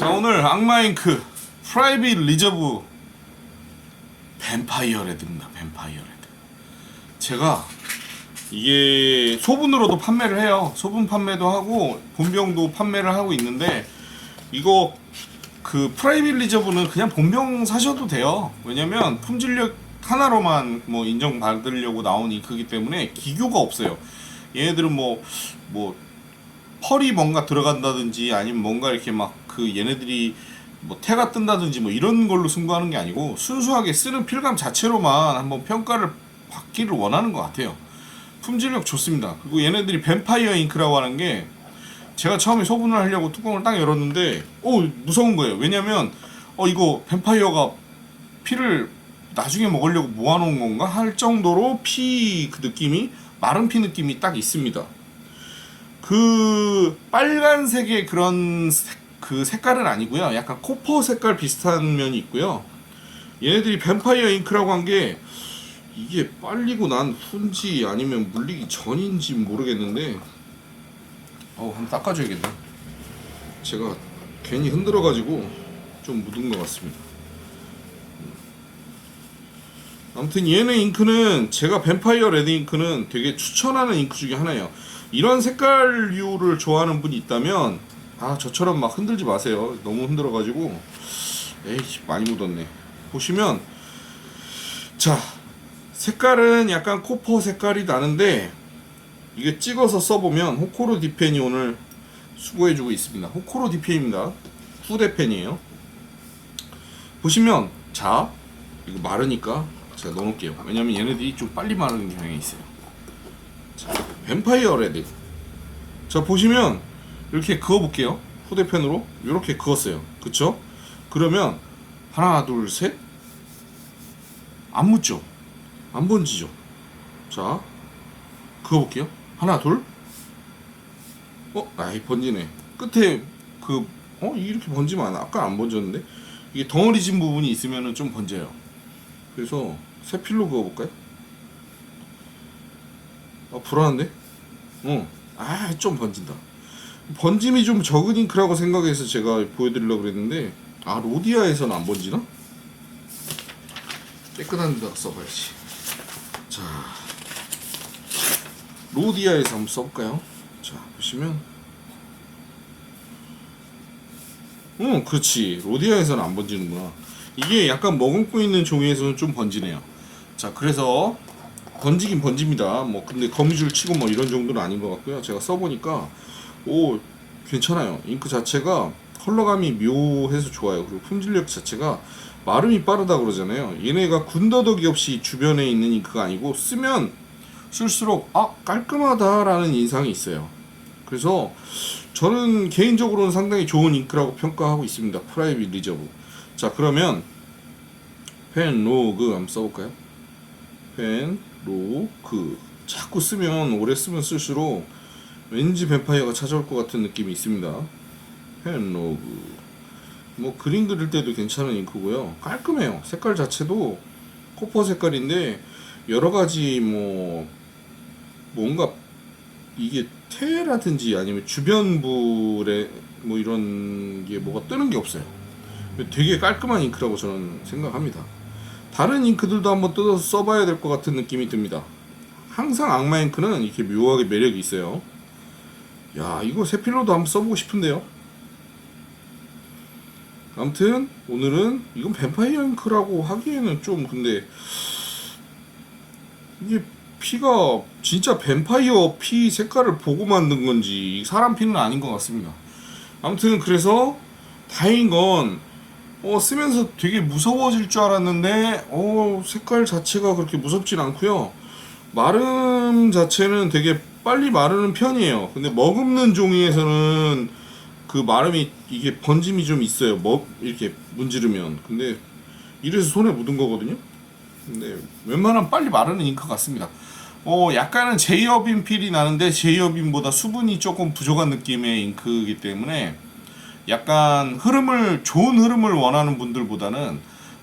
자 오늘 악마잉크 프라이빗 리저브 뱀파이어 레드입니다 뱀파이어 레드 제가 이게 소분으로도 판매를 해요. 소분 판매도 하고 본병도 판매를 하고 있는데 이거 그 프라이빗 리저브는 그냥 본병 사셔도 돼요. 왜냐면 품질력 하나로만 뭐 인정받으려고 나온 잉크기 때문에 기교가 없어요. 얘네들은 뭐뭐 펄이 뭔가 들어간다든지 아니면 뭔가 이렇게 막 그 얘네들이 뭐 태가 뜬다든지 뭐 이런 걸로 승부하는 게 아니고 순수하게 쓰는 필감 자체로만 한번 평가를 받기를 원하는 것 같아요. 품질력 좋습니다. 그리고 얘네들이 뱀파이어 잉크라고 하는 게 제가 처음에 소분을 하려고 뚜껑을 딱 열었는데 어 무서운 거예요. 왜냐면 어 이거 뱀파이어가 피를 나중에 먹으려고 모아놓은 건가 할 정도로 피 그 느낌이 마른 피 느낌이 딱 있습니다. 그 빨간색의 그런 색, 그 색깔은 아니고요. 약간 코퍼 색깔 비슷한 면이 있고요. 얘네들이 뱀파이어 잉크라고 한 게 이게 빨리고 난 후인지 아니면 물리기 전인지 모르겠는데 어우 한번 닦아줘야겠네. 제가 괜히 흔들어가지고 좀 묻은 것 같습니다. 아무튼 얘네 잉크는 제가 뱀파이어 레드 잉크는 되게 추천하는 잉크 중에 하나예요. 이런 색깔류를 좋아하는 분이 있다면 아 저처럼 막 흔들지 마세요. 너무 흔들어 가지고 에이 많이 묻었네. 보시면 자 색깔은 약간 코퍼 색깔이 나는데 이게 찍어서 써보면 호코로 디펜이 오늘 수고해주고 있습니다. 호코로 디펜입니다. 후대펜이에요. 보시면 자 이거 마르니까 제가 넣어놓을게요. 왜냐면 얘네들이 좀 빨리 마르는 경향이 있어요. 자, 뱀파이어 레드. 자 보시면 이렇게 그어볼게요. 후대펜으로 이렇게 그었어요. 그쵸? 그러면 하나 둘 셋. 안 묻죠? 안 번지죠? 자 그어볼게요. 하나 둘. 어? 아이 번지네. 끝에 그 어? 이렇게 번지면 안, 아까 안 번졌는데 이게 덩어리 진 부분이 있으면은 좀 번져요. 그래서 새 필로 그어볼까요? 아 불안한데? 어. 아 좀 번진다. 번짐이 좀 적은 잉크라고 생각해서 제가 보여드리려고 그랬는데 아 로디아에서는 안 번지나? 깨끗한 데다 써봐야지. 자 로디아에서 한번 써볼까요? 자 보시면 응 그렇지 로디아에서는 안 번지는구나 이게 약간 머금고 있는 종이에서는 좀 번지네요 자 그래서 번지긴 번집니다 뭐 근데 거미줄 치고 뭐 이런 정도는 아닌 것 같고요 제가 써보니까 오 괜찮아요 잉크 자체가 컬러감이 묘해서 좋아요 그리고 품질력 자체가 마름이 빠르다 그러잖아요 얘네가 군더더기 없이 주변에 있는 잉크가 아니고 쓰면 쓸수록 아 깔끔하다라는 인상이 있어요 그래서 저는 개인적으로는 상당히 좋은 잉크라고 평가하고 있습니다. 프라이빗 리저브. 자 그러면 펜 로그 한번 써볼까요? 펜 로그 자꾸 쓰면 오래 쓰면 쓸수록 왠지 뱀파이어가 찾아올 것 같은 느낌이 있습니다. 펜 로그 뭐 그림 그릴 때도 괜찮은 잉크고요. 깔끔해요. 색깔 자체도 코퍼 색깔인데 여러 가지 뭐 뭔가 이게 테라든지 아니면 주변불에 뭐 이런 게 뭐가 뜨는 게 없어요. 되게 깔끔한 잉크라고 저는 생각합니다. 다른 잉크들도 한번 뜯어서 써봐야 될 것 같은 느낌이 듭니다. 항상 악마 잉크는 이렇게 묘하게 매력이 있어요. 야 이거 세필로도 한번 써보고 싶은데요. 아무튼 오늘은 이건 뱀파이어 잉크라고 하기에는 좀 근데 이게 피가 진짜 뱀파이어 피 색깔을 보고 만든 건지 사람 피는 아닌 것 같습니다. 아무튼 그래서 다행인 건 어, 쓰면서 되게 무서워질 줄 알았는데 어, 색깔 자체가 그렇게 무섭진 않고요. 마름 자체는 되게 빨리 마르는 편이에요. 근데 머금는 종이에서는 그 마름이 이게 번짐이 좀 있어요. 뭐 이렇게 문지르면. 근데 이래서 손에 묻은 거거든요. 근데 웬만하면 빨리 마르는 잉크 같습니다. 어, 약간은 제이어빈 필이 나는데 제이어빈보다 수분이 조금 부족한 느낌의 잉크이기 때문에 약간 흐름을 좋은 흐름을 원하는 분들보다는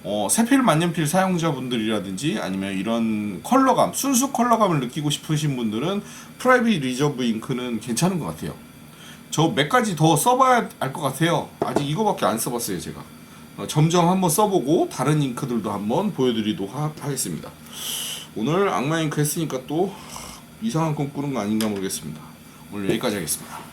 어, 세필 만년필 사용자분들이라든지 아니면 이런 컬러감, 순수 컬러감을 느끼고 싶으신 분들은 프라이빗 리저브 잉크는 괜찮은 것 같아요. 저 몇 가지 더 써봐야 알 것 같아요. 아직 이거밖에 안 써봤어요 제가. 어, 점점 한번 써보고 다른 잉크들도 한번 보여드리도록 하, 하겠습니다. 오늘 악마 잉크 했으니까 또 이상한 꿈 꾸는 거 아닌가 모르겠습니다. 오늘 여기까지 하겠습니다.